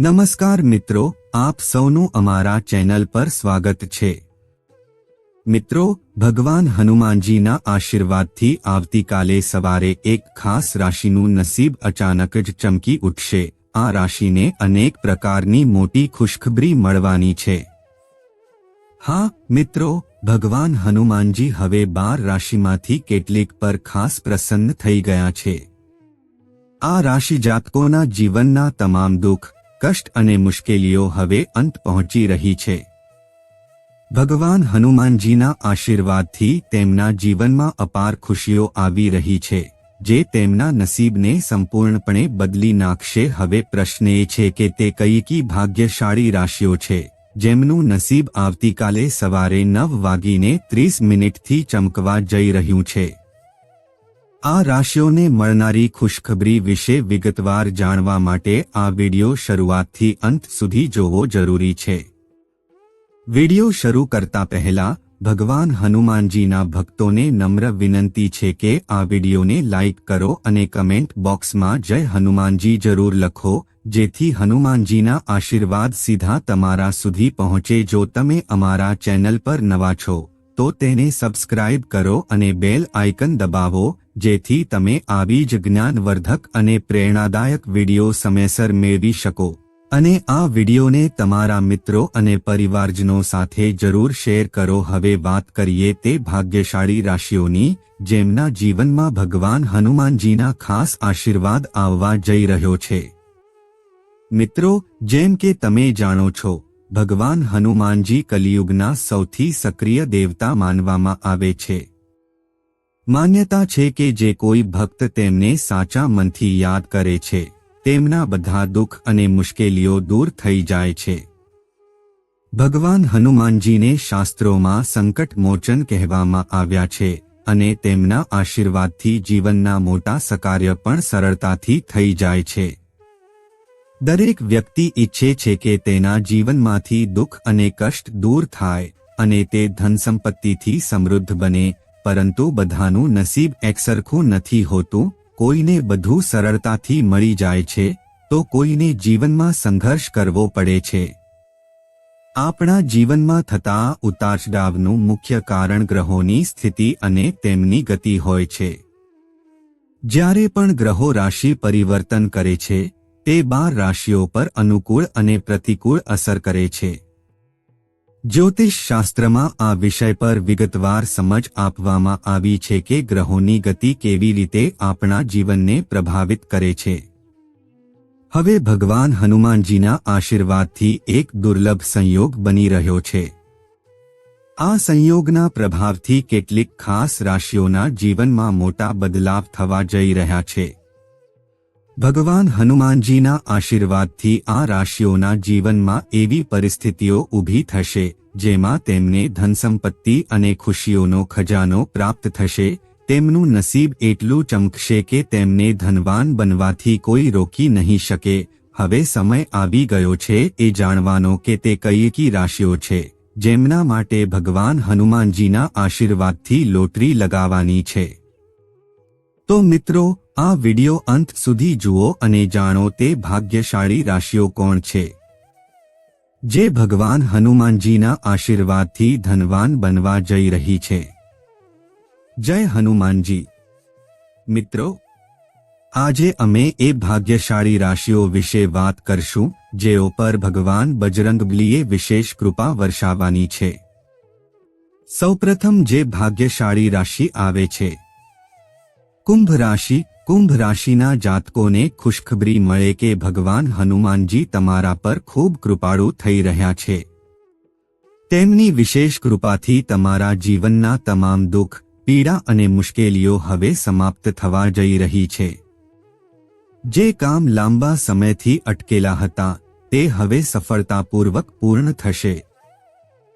નમસ્કાર મિત્રો, આપ સૌનું અમારા ચેનલ પર સ્વાગત છે. મિત્રો, ભગવાન હનુમાનજીના આશીર્વાદથી આવતીકાલે સવારે એક ખાસ રાશિનું નસીબ અચાનક જ ચમકી ઉઠશે. આ રાશિને અનેક પ્રકારની મોટી ખુશખબરી મળવાની છે. હા, મિત્રો, ભગવાન હનુમાનજી હવે બાર રાશિમાંથી કેટલીક પર ખાસ પ્રસન્ન થઈ ગયા છે. આ રાશિ જાતકોના જીવનના તમામ દુઃખ કષ્ટ અને મુશ્કેલીઓ હવે અંત પહોંચી રહી છે. ભગવાન હનુમાનજીના આશીર્વાદથી તેમના જીવનમાં અપાર ખુશીઓ આવી રહી છે, જે તેમના નસીબને સંપૂર્ણપણે બદલી નાખશે. હવે પ્રશ્ન એ છે કે તે કઈ કી ભાગ્યશાળી રાશિઓ છે, જેમનું નસીબ આવતીકાલે સવારે નવ વાગીને ત્રીસ મિનિટથી ચમકવા જઈ રહ્યું છે. આ રાશિઓને મળનારી ખુશખબરી વિશે વિગતવાર જાણવા માટે આ વિડિયો શરૂઆતથી અંત સુધી જોવો જરૂરી છે. વિડિયો શરૂ કરતા પહેલા, ભગવાન હનુમાનજીના ભક્તોને નમ્ર વિનંતી છે કે આ વિડિયોને લાઇક કરો અને કમેન્ટ બોક્સમાં જય હનુમાનજી જરૂર લખો, જેથી હનુમાનજીના આશીર્વાદ સીધા તમારા સુધી પહોંચે. જો તમે અમારા ચેનલ પર નવા છો, તો તેને સબસ્ક્રાઇબ કરો અને બેલ આઇકન દબાવો જેથી તમે આવી જ જ્ઞાનવર્ધક અને પ્રેરણાદાયક વિડિયો સમયસર મેળવી શકો. અને આ વિડીયોને તમારા મિત્રો અને પરિવારજનો સાથે જરૂર શેર કરો. હવે વાત કરીએ તે ભાગ્યશાળી રાશિઓની, જેમના જીવનમાં ભગવાન હનુમાનજીના ખાસ આશીર્વાદ આવવા જઈ રહ્યો છે. મિત્રો, જેમ કે તમે જાણો છો, ભગવાન હનુમાનજી કલિયુગના સૌથી સક્રિય દેવતા માનવામાં આવે છે. માન્યતા છે કે જે કોઈ ભક્ત તેમને સાચા મનથી યાદ કરે છે, તેમના બધા દુઃખ અને મુશ્કેલીઓ દૂર થઈ જાય છે. ભગવાન હનુમાનજીને શાસ્ત્રોમાં સંકટ મોચન કહેવામાં આવ્યા છે અને તેમના આશીર્વાદથી જીવનના મોટા સકાર્ય પણ સરળતાથી થઈ જાય છે. દરેક વ્યક્તિ ઈચ્છે છે કે તેના જીવનમાંથી દુઃખ અને કષ્ટ દૂર થાય અને તે ધન સંપત્તિથી સમૃદ્ધ બને પરંતુ બધાનું નસીબ એકસરખું નથી હોતું, કોઈને બધું સરળતાથી મળી જાય છે, તો કોઈને જીવનમાં સંઘર્ષ કરવો પડે છે. આપણા જીવનમાં થતા ઉતારચડાવનું મુખ્ય કારણ ગ્રહોની સ્થિતિ અને તેમની ગતિ હોય છે. જ્યારે પણ ગ્રહો રાશિ પરિવર્તન કરે છે, તે બાર રાશિઓ પર અનુકૂળ અને પ્રતિકૂળ અસર કરે છે. જ્યોતિષ શાસ્ત્રમાં આ વિષય પર વિગતવાર સમજ આપવામાં આવી છે કે ગ્રહોની ગતિ કેવી રીતે આપણા જીવનને પ્રભાવિત કરે છે. હવે ભગવાન હનુમાનજીના આશીર્વાદથી એક દુર્લભ સંયોગ બની રહ્યો છે. આ સંયોગના પ્રભાવથી કેટલીક ખાસ રાશિઓના જીવનમાં મોટા બદલાવ થવા જઈ રહ્યા છે. ભગવાન હનુમાનજીના આશીર્વાદથી આ રાશિઓના જીવનમાં એવી પરિસ્થિતિઓ ઊભી થશે, જેમાં તેમને ધનસંપત્તિ અને ખુશીઓનો ખજાનો પ્રાપ્ત થશે, તેમનું નસીબ એટલું ચમકશે કે તેમને ધનવાન બનવાથી કોઈ રોકી નહીં શકે. હવે સમય આવી ગયો છે એ જાણવાનો કે તે કઈ રાશિઓ છે, જેમના માટે ભગવાન હનુમાનજીના આશીર્વાદથી લોટરી લગાવવાની છે. તો મિત્રો, આ વિડિયો અંત સુધી જુઓ અને જાણો તે ભાગ્યશાળી રાશિઓ કોણ છે. જે ભગવાન હનુમાનજીના આશીર્વાદથી ધનવાન બનવા જઈ રહી છે. જય હનુમાનજી. મિત્રો, આજે અમે એ ભાગ્યશાળી રાશિઓ વિશે વાત કરશું, જેઓ પર ભગવાન બજરંગબલીએ વિશેષ કૃપા વર્ષાવવાની છે. સૌપ્રથમ જે ભાગ્યશાળી રાશિ આવે છે કુંભ રાશિ કુંભ રાશિના જાતકોને ખુશખબરી મળે કે ભગવાન હનુમાનજી તમારા પર ખૂબ કૃપાળુ થઈ રહ્યા છે. તેમની વિશેષ કૃપાથી તમારા જીવનના તમામ દુઃખ, પીડા અને મુશ્કેલીઓ હવે સમાપ્ત થવા જઈ રહી છે. જે કામ લાંબા સમયથી અટકેલા હતા, તે હવે સફળતાપૂર્વક પૂર્ણ થશે.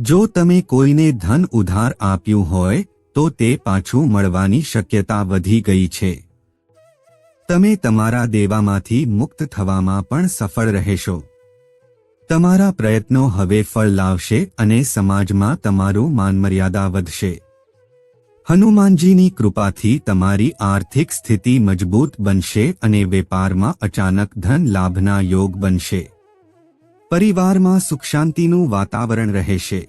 જો તમે કોઈને ધન ઉધાર આપ્યું હોય તો તે પાછું મળવાની શક્યતા વધી ગઈ છે. તમે તમારા દેવામાંથી મુક્ત થવામાં પણ સફળ રહેશો. તમારા પ્રયત્નો હવે ફળ લાવશે અને સમાજમાં તમારું માનમર્યાદા વધશે. હનુમાનજીની કૃપાથી તમારી આર્થિક સ્થિતિ મજબૂત બનશે અને વેપારમાં અચાનક ધન લાભના યોગ બનશે. પરિવારમાં સુખ શાંતિનું વાતાવરણ રહેશે.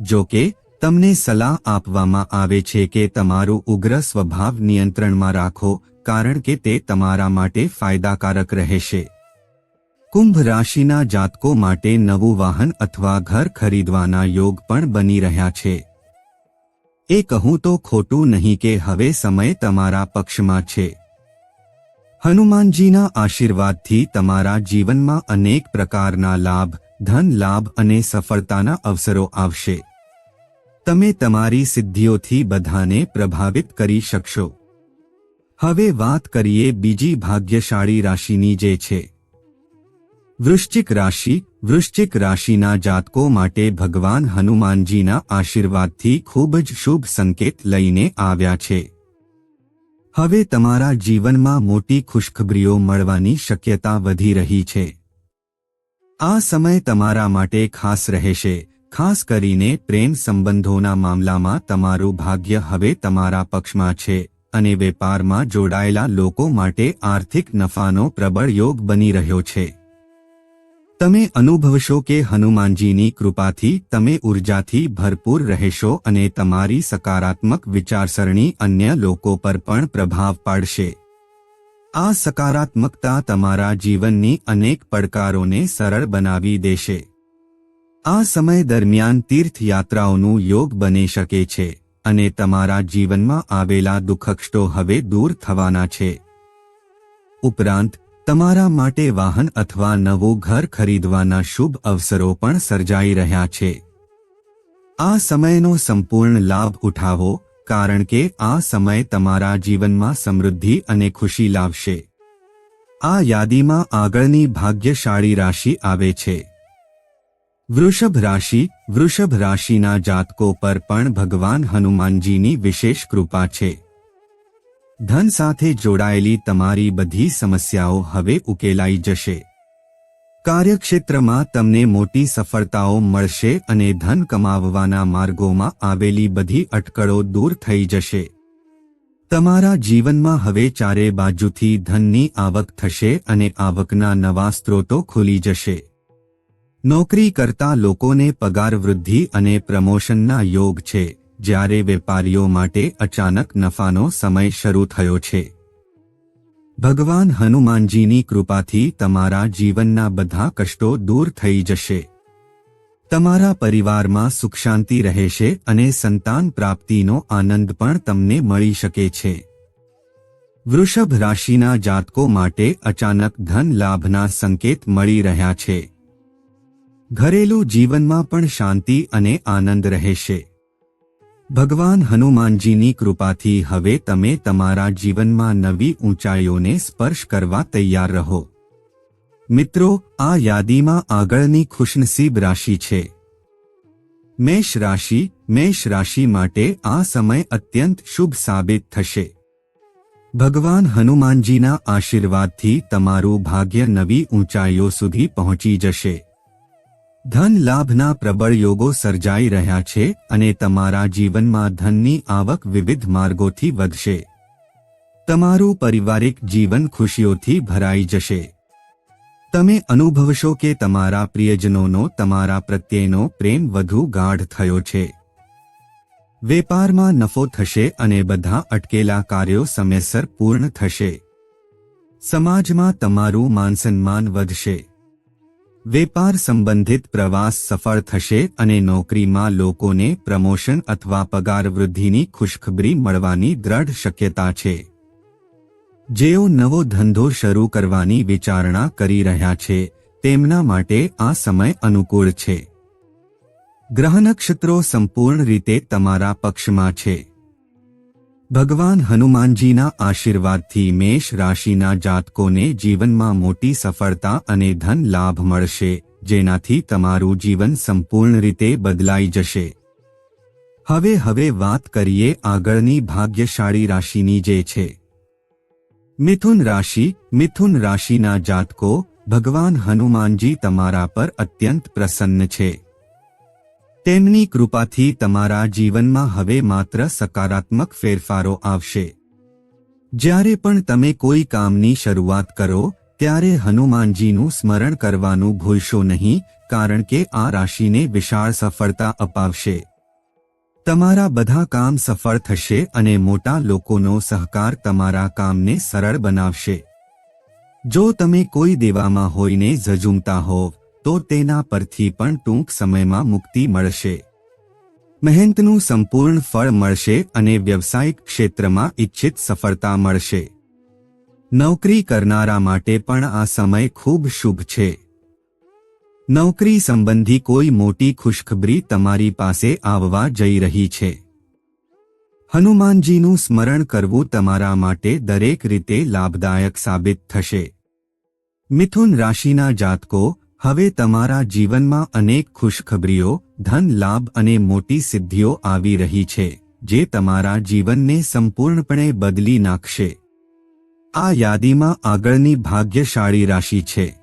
જો કે તમને સલાહ આપવામાં આવે છે કે તમારું ઉગ્ર સ્વભાવ નિયંત્રણમાં રાખો, કારણ કે તે તમારા માટે ફાયદાકારક રહેશે. કુંભ રાશિના જાતકો માટે નવું વાહન અથવા ઘર ખરીદવાના યોગ પણ બની રહ્યા છે. એ કહું તો ખોટું નહીં કે હવે સમય તમારા પક્ષમાં છે. હનુમાનજીના આશીર્વાદથી તમારા જીવનમાં અનેક પ્રકારના લાભ, ધન લાભ અને સફળતાના અવસરો આવશે. તમે તમારી સિદ્ધિઓથી બધાને પ્રભાવિત કરી શકશો. હવે વાત કરીએ બીજી ભાગ્યશાળી રાશિની જે છે. વૃશ્ચિક રાશિ, વૃશ્ચિક રાશિના જાતકો માટે ભગવાન હનુમાનજીના આશીર્વાદથી ખૂબ જ શુભ સંકેત લઈને આવ્યા છે. હવે તમારા જીવનમાં મોટી ખુશખબરીઓ મળવાની શક્યતા વધી રહી છે. આ સમય તમારા માટે ખાસ રહેશે. ખાસ કરીને પ્રેમ સંબંધોના મામલામાં તમારું ભાગ્ય હવે તમારા પક્ષમાં છે અને વેપારમાં જોડાયેલા લોકો માટે આર્થિક નફાનો પ્રબળ યોગ બની રહ્યો છે. તમે અનુભવશો કે હનુમાનજીની કૃપાથી તમે ઉર્જાથી ભરપૂર રહેશો અને તમારી સકારાત્મક વિચારસરણી અન્ય લોકો પર પણ પ્રભાવ પાડશે. આ સકારાત્મકતા તમારા જીવનની અનેક પડકારોને સરળ બનાવી દેશે. આ સમય દરમિયાન તીર્થયાત્રાઓનું યોગ બની શકે છે અને તમારા જીવનમાં આવેલા દુઃખક્ષો હવે દૂર થવાના છે. ઉપરાંત, તમારા માટે વાહન અથવા નવું ઘર ખરીદવાના શુભ અવસરો પણ સર્જાઈ રહ્યા છે. આ સમયનો સંપૂર્ણ લાભ ઉઠાવો, કારણ કે આ સમય તમારા જીવનમાં સમૃદ્ધિ અને ખુશી લાવશે. આ યાદીમાં આગળની ભાગ્યશાળી રાશિ આવે છે. વૃષભ રાશિ, વૃષભ રાશિના જાતકો પર પણ ભગવાન હનુમાનજીની વિશેષ કૃપા છે. ધન સાથે જોડાયેલી તમારી બધી સમસ્યાઓ હવે ઉકેલાઈ જશે. કાર્યક્ષેત્રમાં તમને મોટી સફળતાઓ મળશે અને ધન કમાવવાના માર્ગોમાં આવેલી બધી અટકળો દૂર થઈ જશે. તમારા જીવનમાં હવે ચારે બાજુથી ધનની આવક થશે અને આવકના નવા સ્ત્રોતો ખુલી જશે. નોકરી કરતા લોકોને પગાર વૃદ્ધિ અને પ્રમોશનના યોગ છે, જ્યારે વેપારીઓ માટે અચાનક નફાનો સમય શરૂ થયો છે. ભગવાન હનુમાનજીની કૃપાથી તમારા જીવનના બધા કષ્ટો દૂર થઈ જશે. તમારા પરિવારમાં સુખ શાંતિ રહેશે અને સંતાન પ્રાપ્તિનો આનંદ પણ તમને મળી શકે છે. વૃષભ રાશિના જાતકો માટે અચાનક ધન લાભના સંકેત મળી રહ્યા છે. ઘરેલું જીવનમાં પણ શાંતિ અને આનંદ રહેશે. ભગવાન હનુમાનજીની કૃપાથી હવે તમે તમારા જીવનમાં નવી ઊંચાઈઓને સ્પર્શ કરવા તૈયાર રહો. મિત્રો, આ યાદીમાં આગળની ખુશનસીબ રાશિ છે. મેષ રાશિ મેષ રાશિ માટે આ સમય અત્યંત શુભ સાબિત થશે. ભગવાન હનુમાનજીના આશીર્વાદથી તમારું ભાગ્ય નવી ઊંચાઈઓ સુધી પહોંચી જશે. ધન લાભના પ્રબળ યોગો સર્જાઈ રહ્યા છે અને તમારા જીવનમાં ધનની આવક વિવિધ માર્ગોથી વધશે. તમારું પારિવારિક જીવન ખુશીઓથી ભરાઈ જશે. તમે અનુભવશો કે તમારા પ્રિયજનોનો, તમારા પ્રત્યેનો પ્રેમ વધુ ગાઢ થયો છે. વેપારમાં નફો થશે અને બધા અટકેલા કાર્યો સમયસર પૂર્ણ થશે. સમાજમાં તમારું માનસન્માન વધશે. વેપાર સંબંધિત પ્રવાસ સફળ થશે અને નોકરીમાં લોકોને પ્રમોશન અથવા પગાર વૃદ્ધિની ખુશખબરી મળવાની દ્રઢ શક્યતા છે. જેઓ નવો ધંધો શરૂ કરવાની વિચારણા કરી રહ્યા છે, તેમના માટે આ સમય અનુકૂળ છે. ગ્રહ નક્ષત્રો સંપૂર્ણ રીતે તમારા પક્ષમાં છે. ભગવાન હનુમાનજીના આશીર્વાદથી મેષ રાશિના જાતકોને જીવનમાં મોટી સફળતા અને ધન લાભ મળશે, જેનાથી તમારું જીવન સંપૂર્ણ રીતે બદલાઈ જશે. હવે હવે વાત કરીએ આગળની ભાગ્યશાળી રાશિની જે છે. મિથુન રાશિ, મિથુન રાશિના જાતકો, ભગવાન હનુમાનજી તમારા પર અત્યંત પ્રસન્ન છે. તેમની કૃપાથી તમારા જીવનમાં હવે માત્ર સકારાત્મક ફેરફારો આવશે. જ્યારે પણ તમે કોઈ કામની શરૂઆત કરો, ત્યારે હનુમાનજીનું સ્મરણ કરવાનું ભૂલશો નહીં, કારણ કે આ રાશિને વિશાળ સફળતા અપાવશે. તમારા બધા કામ સફળ થશે અને મોટા લોકોનો સહકાર તમારા કામને સરળ બનાવશે. જો તમે કોઈ દેવામાં હોઈને ઝઝૂમતા હોવ તો તેના પરથી પણ ટૂંક સમયમાં મુક્તિ મળશે. મહેનતનું સંપૂર્ણ ફળ મળશે અને વ્યવસાયિક ક્ષેત્રમાં ઇચ્છિત સફળતા મળશે. નોકરી કરનારા માટે પણ આ સમય ખૂબ શુભ છે. નોકરી સંબંધી કોઈ મોટી ખુશખબરી તમારી પાસે આવવા જઈ રહી છે. હનુમાનજીનું સ્મરણ કરવું તમારા માટે દરેક રીતે લાભદાયક સાબિત થશે. મિથુન રાશિના જાતકો હવે તમારા જીવનમાં અનેક ખુશખબરીઓ, ધન લાભ અને મોટી સિદ્ધિઓ આવી રહી છે, જે તમારા જીવનને સંપૂર્ણપણે બદલી નાખશે. આ યાદીમાં આગળની ભાગ્યશાળી રાશિ છે.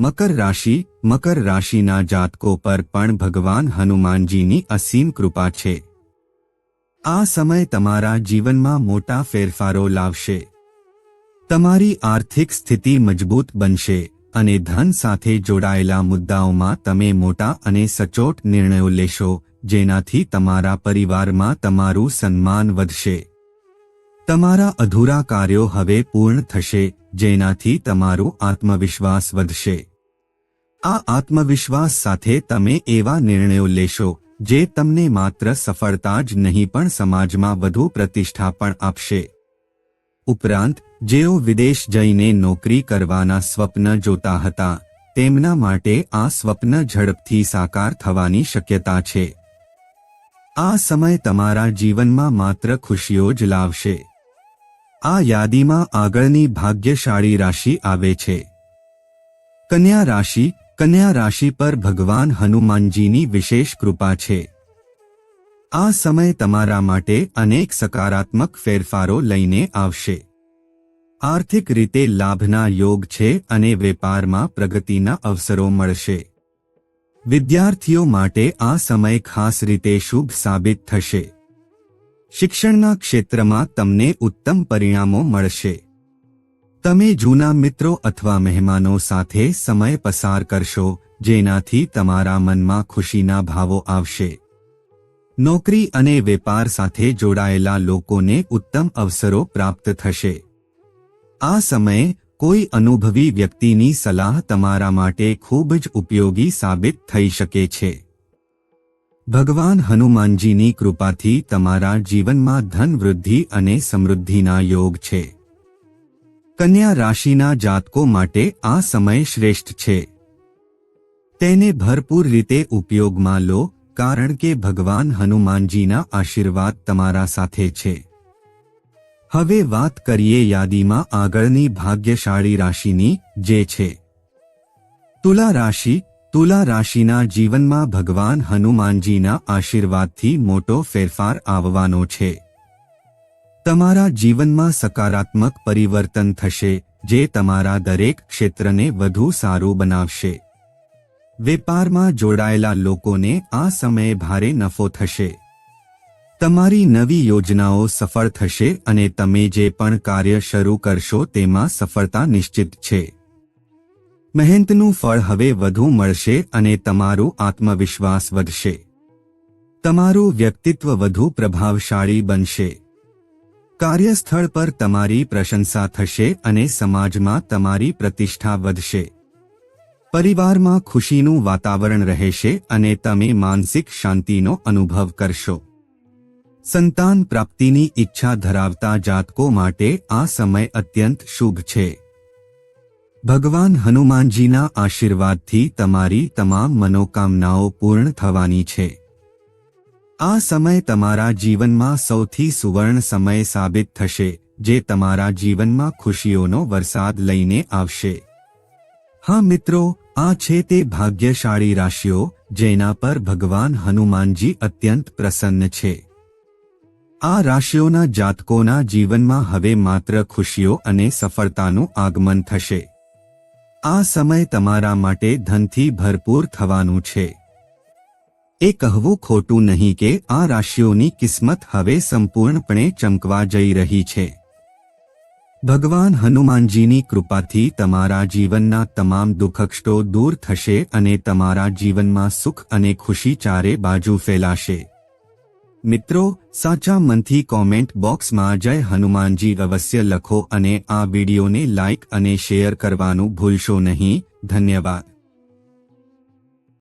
મકર રાશિ, મકર રાશિના જાતકો પર પણ ભગવાન હનુમાનજીની અસીમ કૃપા છે. આ સમય તમારા જીવનમાં મોટા ફેરફારો લાવશે. તમારી આર્થિક સ્થિતિ મજબૂત બનશે. અને ધન સાથે જોડાયેલા મુદ્દાઓમાં તમે મોટા અને સચોટ નિર્ણયો લેશો, જેનાથી તમારા પરિવારમાં તમારું સન્માન વધશે. તમારા અધૂરા કાર્યો હવે પૂર્ણ થશે, જેનાથી તમારો આત્મવિશ્વાસ વધશે. આ આત્મવિશ્વાસ સાથે તમે એવા નિર્ણયો લેશો, જે તમને માત્ર સફળતા જ નહીં પણ સમાજમાં વધુ પ્રતિષ્ઠા પણ આપશે. ઉપરાંત, જેઓ વિદેશ જઈને નોકરી કરવાના સ્વપ્ન જોતા હતા, તેમના માટે આ સ્વપ્ન ઝડપથી સાકાર થવાની શક્યતા છે. આ સમય તમારા જીવનમાં માત્ર ખુશીઓ જ લાવશે. આ યાદીમાં આગળની ભાગ્યશાળી રાશિ આવે છે. કન્યા રાશિ કન્યા રાશિ પર ભગવાન હનુમાનજીની વિશેષ કૃપા છે. આ સમય તમારા માટે અનેક સકારાત્મક ફેરફારો લઈને આવશે. આર્થિક રીતે લાભના યોગ છે અને વેપારમાં પ્રગતિના અવસરો મળશે. વિદ્યાર્થીઓ માટે આ સમય ખાસ રીતે શુભ સાબિત થશે. શિક્ષણના ક્ષેત્રમાં તમને ઉત્તમ પરિણામો મળશે. તમે જૂના મિત્રો અથવા મહેમાનો સાથે સમય પસાર કરશો, જેનાથી તમારા મનમાં ખુશીના ભાવો આવશે. નોકરી અને વેપાર સાથે જોડાયેલા લોકોને ઉત્તમ અવસરો પ્રાપ્ત થશે. આ સમયે કોઈ અનુભવી વ્યક્તિની સલાહ તમારા માટે ખૂબ જ ઉપયોગી સાબિત થઈ શકે છે. ભગવાન હનુમાનજીની કૃપાથી તમારા જીવનમાં ધન વૃદ્ધિ અને સમૃદ્ધિના યોગ છે. કન્યા રાશિના જાતકો માટે આ સમય શ્રેષ્ઠ છે. તેને ભરપૂર રીતે ઉપયોગમાં લો કારણ કે ભગવાન હનુમાનજીના આશીર્વાદ તમારા સાથે છે. હવે વાત કરીએ યાદીમાં આગળની ભાગ્યશાળી રાશિની, જે છે. તુલા રાશિ, તુલા રાશિના જીવનમાં ભગવાન હનુમાનજીના આશીર્વાદથી મોટો ફેરફાર આવવાનો છે. તમારા જીવનમાં સકારાત્મક પરિવર્તન થશે, જે તમારા દરેક ક્ષેત્રને વધુ સારું બનાવશે. વેપારમાં જોડાયેલા લોકોને આ સમયે ભારે નફો થશે. તમારી નવી યોજનાઓ સફળ થશે અને તમે જે પણ કાર્ય શરૂ કરશો તેમાં સફળતા નિશ્ચિત છે. મહેનતનું ફળ હવે વધુ મળશે અને તમારું આત્મવિશ્વાસ વધશે. તમારું વ્યક્તિત્વ વધુ પ્રભાવશાળી બનશે. કાર્યસ્થળ પર તમારી પ્રશંસા થશે અને સમાજમાં તમારી પ્રતિષ્ઠા વધશે. પરિવારમાં ખુશીનું વાતાવરણ રહેશે અને તમે માનસિક શાંતિનો અનુભવ કરશો. સંતાન પ્રાપ્તિની ઈચ્છા ધરાવતા જાતકો માટે આ સમય અત્યંત શુભ છે. ભગવાન હનુમાનજીના આશીર્વાદથી તમારી તમામ મનોકામનાઓ પૂર્ણ થવાની છે. આ સમય તમારા જીવનમાં સૌથી સુવર્ણ સમય સાબિત થશે, જે તમારા જીવનમાં ખુશીઓનો વરસાદ લઈને આવશે. હા મિત્રો આ છે તે ભાગ્યશાળી રાશિઓ, જેના પર ભગવાન હનુમાનજી અત્યંત પ્રસન્ન છે. આ રાશિઓના જાતકોના જીવનમાં હવે માત્ર ખુશીઓ અને સફળતાનું આગમન થશે. આ સમય તમારા માટે ધનથી ભરપૂર થવાનું છે. એ કહેવું ખોટું નહીં કે આ રાશિઓની કિસ્મત હવે સંપૂર્ણપણે ચમકવા જઈ રહી છે. ભગવાન હનુમાનજીની કૃપાથી તમારા જીવનના તમામ દુઃખક્ષો દૂર થશે અને તમારા જીવનમાં સુખ અને ખુશી ચારે બાજુ ફેલાશે. મિત્રો, સાચા મનથી કોમેન્ટ બોક્સમાં જય હનુમાનજી અવશ્ય લખો અને આ વિડીયોને લાઇક અને શેર કરવાનું ભૂલશો નહીં. ધન્યવાદ.